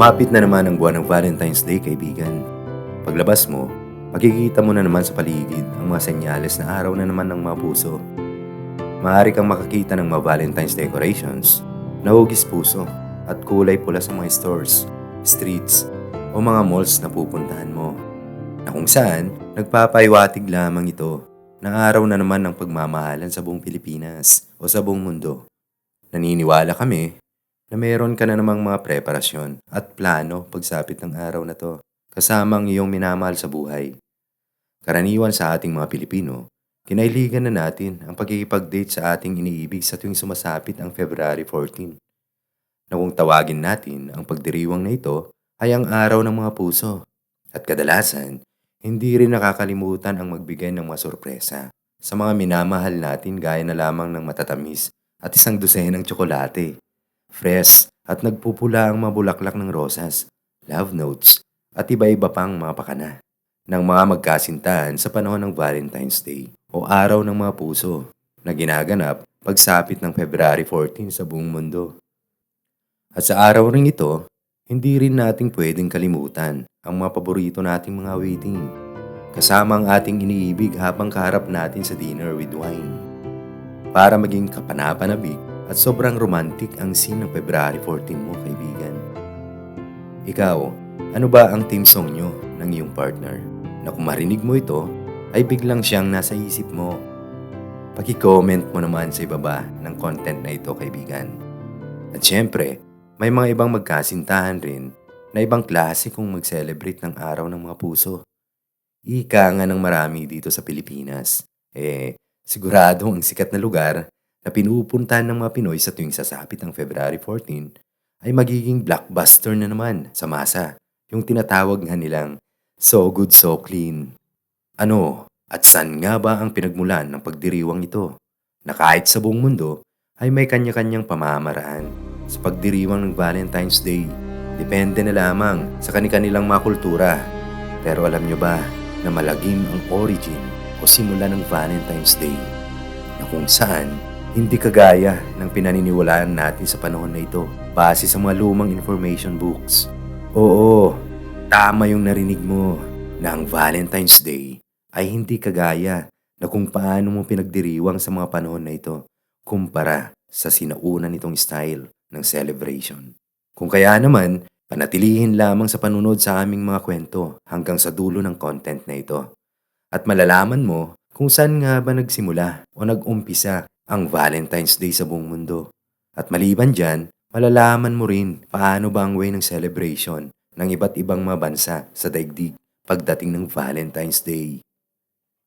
Sumapit na naman ang buwan ng Valentine's Day, kaibigan. Paglabas mo, makikita mo na naman sa paligid ang mga senyales na araw na naman ng mga puso. Maaari kang makakita ng mga Valentine's decorations na hugis puso at kulay pula sa mga stores, streets, o mga malls na pupuntahan mo. Na kung saan, nagpapaiwatig lamang ito na araw na naman ng pagmamahalan sa buong Pilipinas o sa buong mundo. Naniniwala kami na meron ka na namang mga preparasyon at plano pagsapit ng araw na to kasamang iyong minamahal sa buhay. Karaniwan sa ating mga Pilipino, kinailigan na natin ang pagkikipag-date sa ating iniibig sa tuwing sumasapit ang February 14. Na kung tawagin natin ang pagdiriwang na ito ay ang araw ng mga puso. At kadalasan, hindi rin nakakalimutan ang magbigay ng mga sorpresa sa mga minamahal natin gaya na lamang ng matatamis at isang dosenang tsokolate fresh at nagpupula ang mga bulaklak ng rosas, love notes, at iba-iba pang mga pakana ng mga magkasintahan sa panahon ng Valentine's Day o Araw ng Mga Puso na ginaganap pagsapit ng February 14 sa buong mundo. At sa araw ring ito, hindi rin nating pwedeng kalimutan ang mga paborito nating mga waiting kasama ang ating iniibig habang kaharap natin sa dinner with wine. Para maging kapanapanabik at sobrang romantic ang scene ng February 14 mo, kaibigan. Ikaw, ano ba ang team song nyo ng iyong partner? Na kung marinig mo ito, ay biglang siyang nasa isip mo. Paki-comment mo naman sa ibaba ng content na ito, kaibigan. At syempre, may mga ibang magkasintahan rin na ibang klase kung mag-celebrate ng araw ng mga puso. Ika nga ng marami dito sa Pilipinas. Eh, sigurado ang sikat na lugar na pinupuntahan ng mga Pinoy sa tuwing sasapit ang February 14 ay magiging blockbuster na naman sa masa, yung tinatawag nga nilang so good so clean. Ano at saan nga ba ang pinagmulan ng pagdiriwang ito na kahit sa buong mundo ay may kanya-kanyang pamamaraan sa pagdiriwang ng Valentine's Day. Depende na lamang sa kanilang mga kultura. Pero alam nyo ba na malagim ang origin o simula ng Valentine's Day na kung saan hindi kagaya ng pinaniniwalaan natin sa panahon na ito base sa mga lumang information books. Oo, tama yung narinig mo na ang Valentine's Day ay hindi kagaya na kung paano mo pinagdiriwang sa mga panahon na ito kumpara sa sinauna nitong style ng celebration. Kung kaya naman, panatilihin lamang sa panunod sa aming mga kwento hanggang sa dulo ng content na ito. At malalaman mo kung saan nga ba nagsimula o nag-umpisa ang Valentine's Day sa buong mundo. At maliban dyan, malalaman mo rin paano ba ang way ng celebration ng iba't ibang mga bansa sa daigdig pagdating ng Valentine's Day.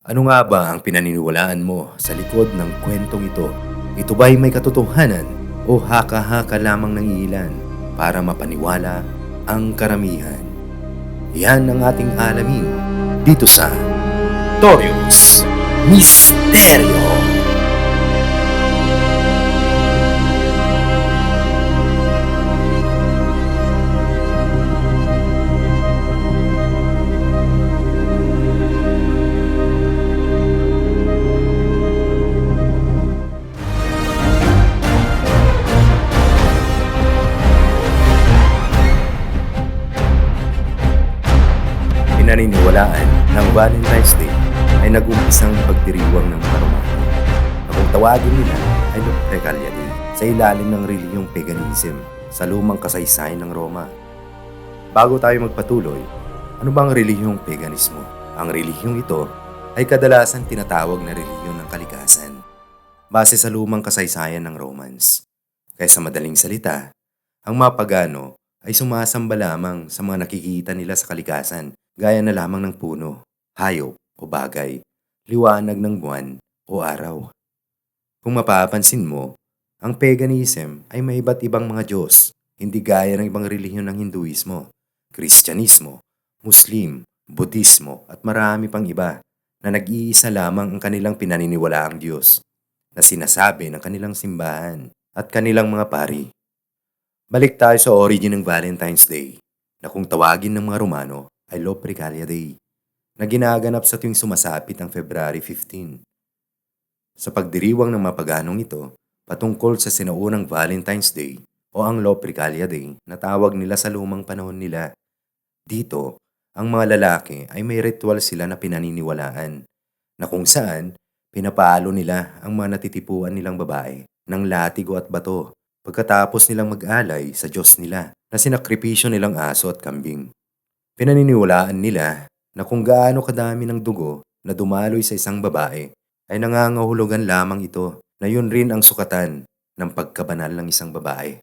Ano nga ba ang pinaniniwalaan mo sa likod ng kwentong ito? Ito ba'y may katotohanan o haka-haka lamang ng ilan para mapaniwala ang karamihan? Yan ang ating alamin dito sa Torios Misterio. Pinaniniwalaan ng Valentine's Day ay nag-umpisang pagdiriwang ng mga Romano na kung tawagin nila ay Lupercalia Day sa ilalim ng reliyong paganism sa lumang kasaysayan ng Roma. Bago tayo magpatuloy, ano ba ang reliyong paganismo? Ang reliyong ito ay kadalasan tinatawag na reliyon ng kalikasan base sa lumang kasaysayan ng Romans. Kaya sa madaling salita, ang mga pagano ay sumasamba lamang sa mga nakikita nila sa kalikasan gaya na lamang ng puno, hayop o bagay, liwanag ng buwan o araw. Kung mapapansin mo, ang paganism ay may iba't ibang mga Diyos, hindi gaya ng ibang relihiyon ng Hinduismo, Kristyanismo, Muslim, Budismo at marami pang iba na nag-iisa lamang ang kanilang pinaniniwalaang Diyos na sinasabi ng kanilang simbahan at kanilang mga pari. Balik tayo sa origin ng Valentine's Day na kung tawagin ng mga Romano ay Lopricalia Day na ginaganap sa tuwing sumasapit ang February 15. Sa pagdiriwang ng mga paganong ito, patungkol sa sinaunang Valentine's Day, o ang Lopricalia Day na tawag nila sa lumang panahon nila. Dito, ang mga lalaki ay may ritual sila na pinaniniwalaan na kung saan pinapalo nila ang mga natitipuan nilang babae ng latigo at bato pagkatapos nilang mag-alay sa Diyos nila na sinakripisyo nilang aso at kambing. Pinaniniwalaan nila na kung gaano kadami ng dugo na dumaloy sa isang babae ay nangangahulugan lamang ito na yun rin ang sukatan ng pagkabanal ng isang babae.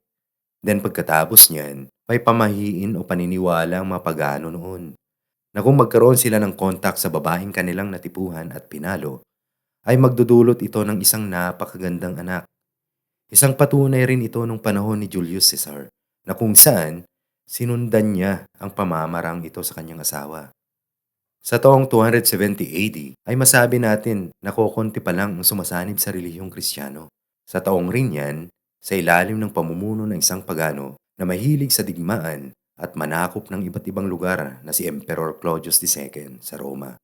Then pagkatapos niyan, may pamahiin o paniniwala ang mga noon na kung magkaroon sila ng kontak sa babaeng kanilang natipuhan at pinalo, ay magdudulot ito ng isang napakagandang anak. Isang patunay rin ito nung panahon ni Julius Caesar na kung saan sinundan niya ang pamamarang ito sa kanyang asawa. Sa taong 270 AD ay masabi natin na kokonti pa lang ang sumasanib sa relihiyong kristyano. Sa taong rin yan, sa ilalim ng pamumuno ng isang pagano na mahilig sa digmaan at manakop ng iba't ibang lugar na si Emperor Claudius II sa Roma.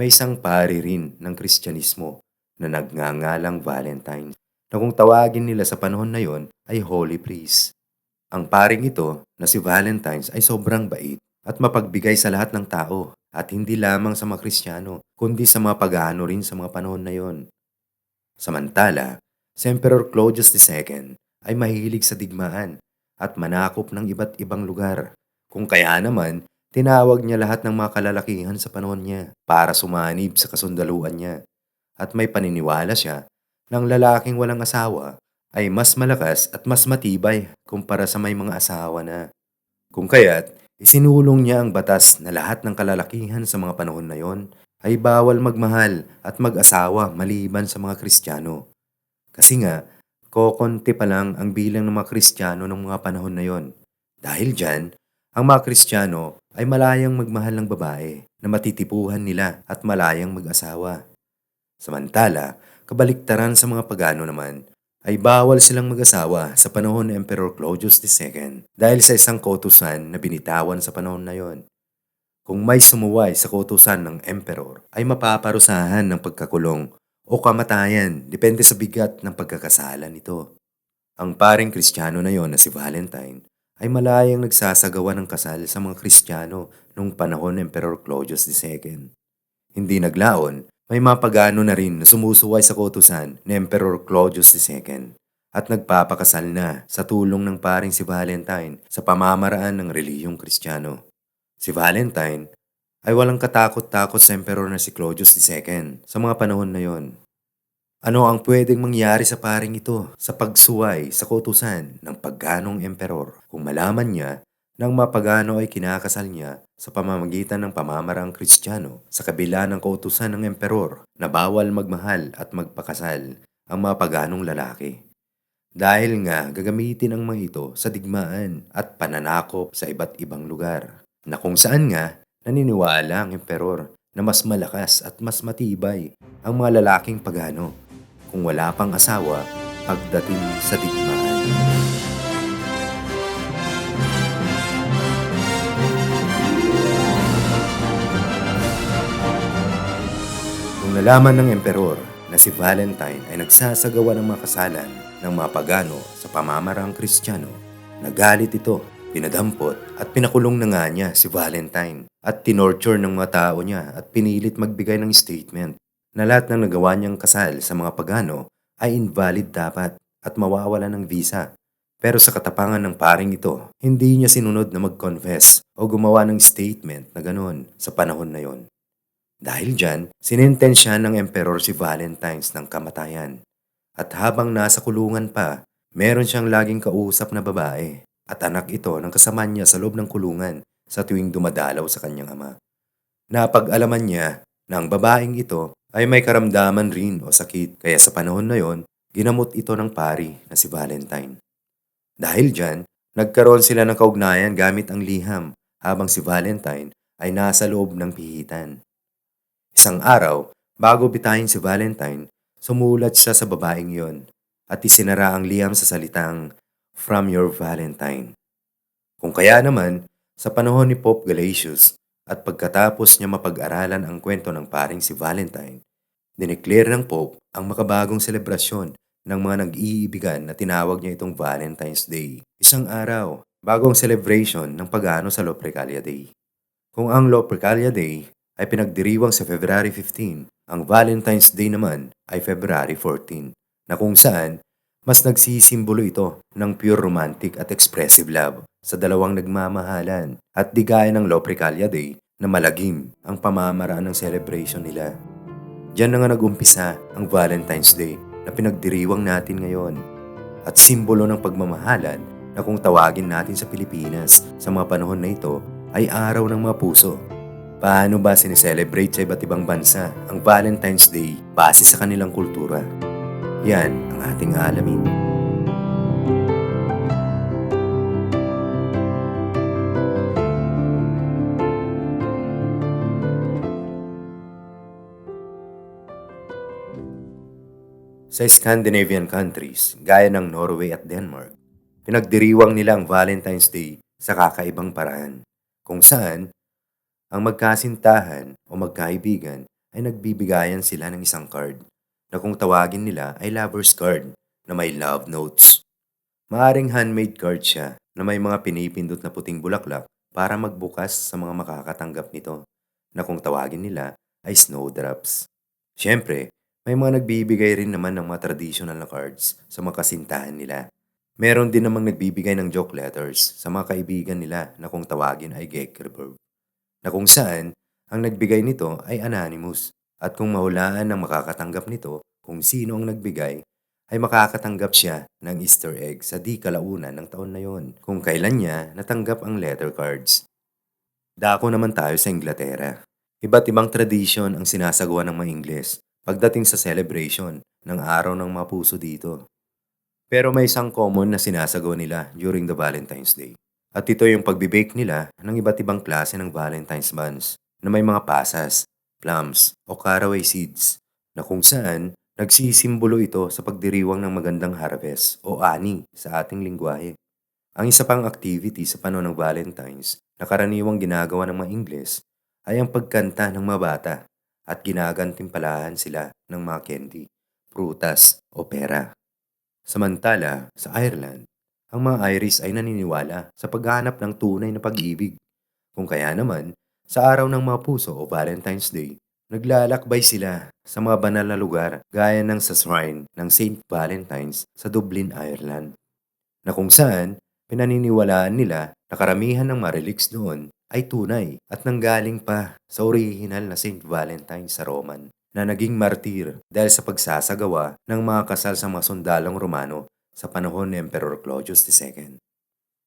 May isang pari rin ng Kristyanismo na nagngangalang Valentine na kung tawagin nila sa panahon na yon ay Holy Priest. Ang paring ito na si Valentines ay sobrang bait at mapagbigay sa lahat ng tao at hindi lamang sa mga Kristiyano kundi sa mga pagano rin sa mga panahon na yon. Samantala, si Emperor Claudius II ay mahilig sa digmaan at manakop ng iba't ibang lugar. Kung kaya naman, tinawag niya lahat ng mga kalalakihan sa panahon niya para sumanib sa kasundaluan niya. At may paniniwala siya ng lalaking walang asawa ay mas malakas at mas matibay kumpara sa may mga asawa na. Kung kaya't, isinulong niya ang batas na lahat ng kalalakihan sa mga panahon na yon ay bawal magmahal at mag-asawa maliban sa mga Kristiyano. Kasi nga, kokonti pa lang ang bilang ng mga Kristiyano ng mga panahon na yon. Dahil dyan, ang mga Kristiyano ay malayang magmahal ng babae na matitipuhan nila at malayang mag-asawa. Samantala, kabaliktaran sa mga pagano naman, ay bawal silang mag-asawa sa panahon ni Emperor Claudius II dahil sa isang kautusan na binitawan sa panahon na yon. Kung may sumuway sa kautusan ng emperor, ay mapaparusahan ng pagkakulong o kamatayan depende sa bigat ng pagkakasala nito. Ang paring kristyano na yon na si Valentine ay malayang nagsasagawa ng kasal sa mga kristyano nung panahon ng Emperor Claudius II. Hindi naglaon, may mapagano na rin na sumusuway sa kautusan ni Emperor Claudius II at nagpapakasal na sa tulong ng paring si Valentine sa pamamaraan ng relihiyong kristyano. Si Valentine ay walang katakot-takot sa emperor na si Claudius II sa mga panahon na yon. Ano ang pwedeng mangyari sa paring ito sa pagsuway sa kautusan ng pagganong emperor kung malaman niya nang mapagano ay kinakasal niya sa pamamagitan ng pamamarang kristyano sa kabila ng kautusan ng emperor na bawal magmahal at magpakasal ang mga paganong lalaki. Dahil nga gagamitin ang mga ito sa digmaan at pananakop sa iba't ibang lugar na kung saan nga naniniwala ang emperor na mas malakas at mas matibay ang mga lalaking pagano kung wala pang asawa pagdating sa digmaan. Nalaman ng emperor na si Valentine ay nagsasagawa ng mga kasalan ng mga pagano sa pamamarang kristyano, nagalit ito, pinadampot at pinakulong na nga niya si Valentine at tinorture ng mga tao niya at pinilit magbigay ng statement na lahat ng nagawa niyang kasal sa mga pagano ay invalid dapat at mawawala ng visa. Pero sa katapangan ng paring ito, hindi niya sinunod na mag-confess o gumawa ng statement na ganon sa panahon na yon. Dahil dyan, sinintensya ng emperor si Valentines ng kamatayan. At habang nasa kulungan pa, meron siyang laging kausap na babae at anak ito ng kasama niya sa loob ng kulungan sa tuwing dumadalaw sa kanyang ama. Napag-alaman niya na ang babaeng ito ay may karamdaman rin o sakit kaya sa panahon na yon, ginamot ito ng pari na si Valentine. Dahil dyan, nagkaroon sila ng kaugnayan gamit ang liham habang si Valentine ay nasa loob ng pihitan. Isang araw, bago bitahin si Valentine, sumulat siya sa babaeng yon at isinara ang liham sa salitang From Your Valentine. Kung kaya naman, sa panahon ni Pope Galatius at pagkatapos niya mapag-aralan ang kwento ng paring si Valentine, dineclare ng Pope ang makabagong selebrasyon ng mga nag-iibigan na tinawag niya itong Valentine's Day. Isang araw, bago ang celebration ng pag-ano sa Loprecalia Day. Kung ang Loprecalia Day ay pinagdiriwang sa February 15, ang Valentine's Day naman ay February 14, na kung saan mas nagsisimbolo ito ng pure romantic at expressive love sa dalawang nagmamahalan at di gaya ng Loprecalia Day na malagim ang pamamaraan ng celebration nila. Diyan na nga nag-umpisa ang Valentine's Day na pinagdiriwang natin ngayon at simbolo ng pagmamahalan na kung tawagin natin sa Pilipinas sa mga panahon na ito ay araw ng mga puso. Paano ba sineselebrate sa iba't ibang bansa ang Valentine's Day base sa kanilang kultura? Yan ang ating alamin. Sa Scandinavian countries, gaya ng Norway at Denmark, pinagdiriwang nila ang Valentine's Day sa kakaibang paraan, kung saan ang magkasintahan o magkaibigan ay nagbibigayan sila ng isang card na kung tawagin nila ay lover's card na may love notes. Maaring handmade card siya na may mga pinipindot na puting bulaklak para magbukas sa mga makakatanggap nito na kung tawagin nila ay snowdrops. Siyempre, may mga nagbibigay rin naman ng mga traditional na cards sa mga kasintahan nila. Meron din namang nagbibigay ng joke letters sa mga kaibigan nila na kung tawagin ay Gekkerberg. Na kung saan, ang nagbigay nito ay anonymous at kung mahulaan ng makakatanggap nito kung sino ang nagbigay, ay makakatanggap siya ng Easter egg sa di kalaunan ng taon na yon kung kailan niya natanggap ang letter cards. Dako naman tayo sa Inglaterra. Iba't ibang tradisyon ang sinasagawa ng mga Ingles pagdating sa celebration ng araw ng mga puso dito. Pero may isang common na sinasagawa nila during the Valentine's Day. At ito yung pagbibake nila ng iba't ibang klase ng Valentine's buns na may mga pasas, plums o caraway seeds na kung saan nagsisimbolo ito sa pagdiriwang ng magandang harvest o ani sa ating lingwahe. Ang isa pang activity sa panahon ng Valentine's na karaniwang ginagawa ng mga Ingles ay ang pagkanta ng mga bata at ginagantimpalahan sila ng mga candy, prutas o pera. Samantala, sa Ireland, ang mga Irish ay naniniwala sa paghahanap ng tunay na pag-ibig. Kung kaya naman, sa araw ng mga puso o Valentine's Day, Naglalakbay sila sa mga banal na lugar gaya ng sa shrine ng St. Valentine's sa Dublin, Ireland, na kung saan pinaniniwalaan nila na karamihan ng mga relics doon ay tunay at nanggaling pa sa original na St. Valentine sa Roman na naging martir dahil sa pagsasagawa ng mga kasal sa mga sundalong Romano sa panahon ni Emperor Claudius II.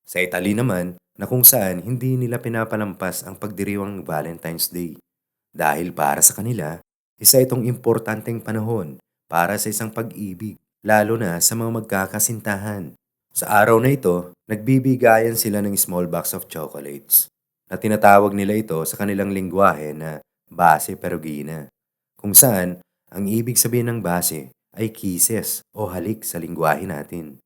Sa Italy naman, na kung saan hindi nila pinapalampas ang pagdiriwang ng Valentine's Day dahil para sa kanila, isa itong importanteng panahon para sa isang pag-ibig, lalo na sa mga magkakasintahan. Sa araw na ito, nagbibigayan sila ng small box of chocolates na tinatawag nila ito sa kanilang lingwahe na base perugina, kung saan ang ibig sabihin ng base ay kisses o halik sa lingwahe natin.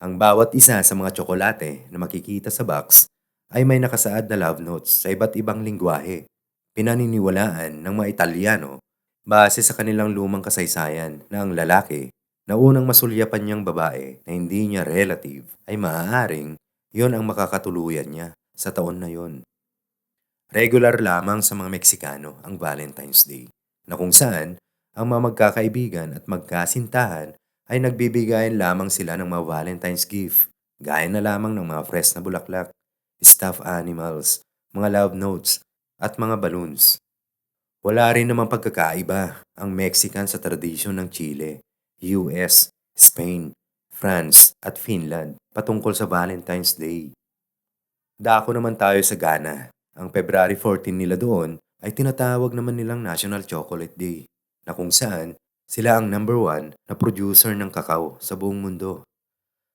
Ang bawat isa sa mga tsokolate na makikita sa box ay may nakasaad na love notes sa iba't ibang lingwahe pinaniniwalaan ng mga Italiano base sa kanilang lumang kasaysayan na ang lalaki na unang masulyapan niyang babae na hindi niya relative ay maaaring yon ang makakatuluyan niya sa taon na yon. Regular lamang sa mga Meksikano ang Valentine's Day na kung saan ang mga magkakaibigan at magkasintahan ay nagbibigayan lamang sila ng mga Valentine's gift gaya na lamang ng mga fresh na bulaklak, stuffed animals, mga love notes at mga balloons. Wala rin namang pagkakaiba ang Mexican sa tradisyon ng Chile, US, Spain, France at Finland patungkol sa Valentine's Day. Dako naman tayo sa Ghana. Ang February 14 nila doon ay tinatawag naman nilang National Chocolate Day na kung saan sila ang number one na producer ng kakao sa buong mundo.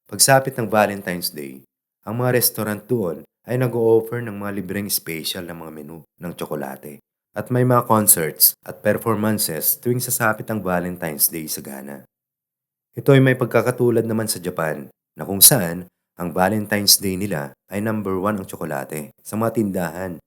Pagsapit ng Valentine's Day, ang mga restaurant doon ay nag-o-offer ng mga libreng special na mga menu ng tsokolate. At may mga concerts at performances tuwing sasapit ang Valentine's Day sa Ghana. Ito ay may pagkakatulad naman sa Japan na kung saan ang Valentine's Day nila ay number one ang tsokolate sa mga tindahan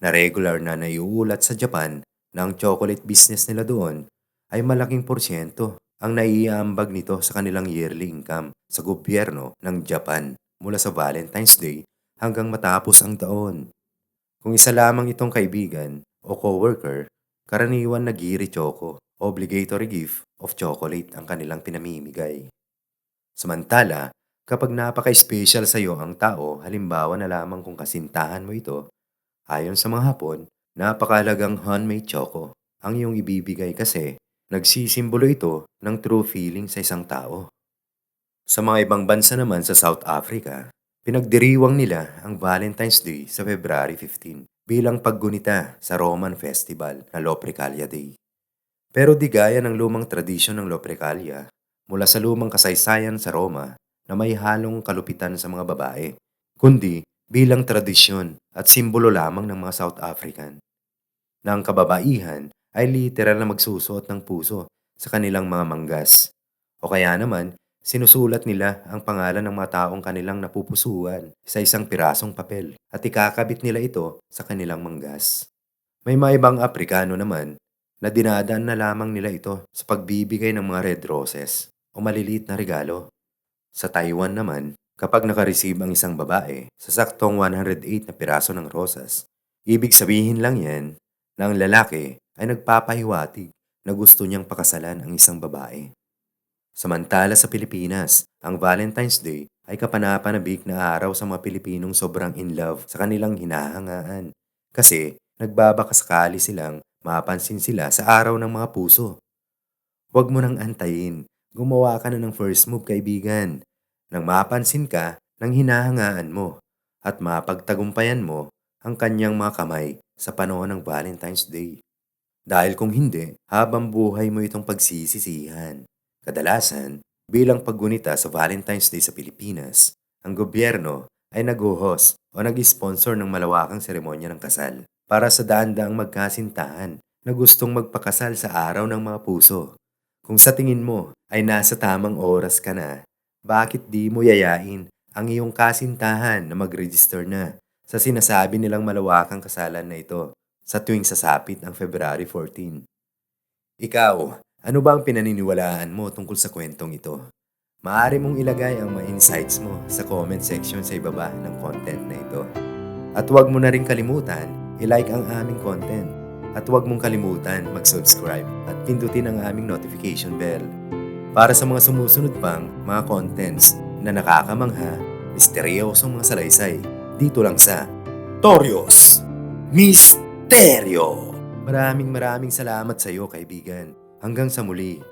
na regular na naiuulat sa Japan na chocolate business nila doon ay malaking porsyento ang naiambag nito sa kanilang yearly income sa gobyerno ng Japan mula sa Valentine's Day hanggang matapos ang taon. Kung isa lamang itong kaibigan o coworker, karaniwan na giri choco, obligatory gift of chocolate ang kanilang pinamimigay. Samantala, kapag napaka-special sa iyo ang tao, halimbawa na lamang kung kasintahan mo ito, ayon sa mga Hapon, napakalagang handmade choco ang iyong ibibigay kasi nagsisimbolo ito ng true feeling sa isang tao. Sa mga ibang bansa naman sa South Africa, pinagdiriwang nila ang Valentine's Day sa February 15 bilang paggunita sa Roman Festival na Lopricalia Day. Pero di gaya ng lumang tradisyon ng Lopricalia, mula sa lumang kasaysayan sa Roma na may halong kalupitan sa mga babae, kundi bilang tradisyon at simbolo lamang ng mga South African. Na ang kababaihan ay literal na magsusuot ng puso sa kanilang mga manggas. O kaya naman, sinusulat nila ang pangalan ng mga taong kanilang napupusuan sa isang pirasong papel at ikakabit nila ito sa kanilang manggas. May mga ibang Aprikano naman na dinadaan na lamang nila ito sa pagbibigay ng mga red roses o maliliit na regalo. Sa Taiwan naman, kapag nakareceive ang isang babae sa saktong 108 na piraso ng rosas, ibig sabihin lang yan na ang lalaki ay nagpapahiwatig na gusto niyang pakasalan ang isang babae. Samantala sa Pilipinas, ang Valentine's Day ay kapanapanabik na araw sa mga Pilipinong sobrang in love sa kanilang hinahangaan kasi nagbabakasakali silang mapansin sila sa araw ng mga puso. Huwag mo nang antayin, gumawa ka na ng first move kaibigan. Nang mapansin ka ng hinahangaan mo at mapagtagumpayan mo ang kanyang mga kamay sa panahon ng Valentine's Day. Dahil kung hindi, habang buhay mo itong pagsisisihan. Kadalasan, bilang paggunita sa Valentine's Day sa Pilipinas, ang gobyerno ay nag-host o nag-sponsor ng malawakang seremonya ng kasal para sa daan-daang magkasintahan na gustong magpakasal sa araw ng mga puso. Kung sa tingin mo ay nasa tamang oras ka na, bakit di mo yayain ang iyong kasintahan na mag-register na sa sinasabi nilang malawakang kasalan na ito sa tuwing sasapit ang February 14? Ikaw, ano ba ang pinaniniwalaan mo tungkol sa kwentong ito? Maaari mong ilagay ang mga insights mo sa comment section sa ibaba ng content na ito. At huwag mo na rin kalimutan, i-like ang aming content. At huwag mong kalimutan mag-subscribe at pindutin ang aming notification bell para sa mga sumusunod pang mga contents na nakakamangha, misteryosong mga salaysay dito lang sa Torios Misteryo! Maraming maraming salamat sa iyo kaibigan. Hanggang sa muli.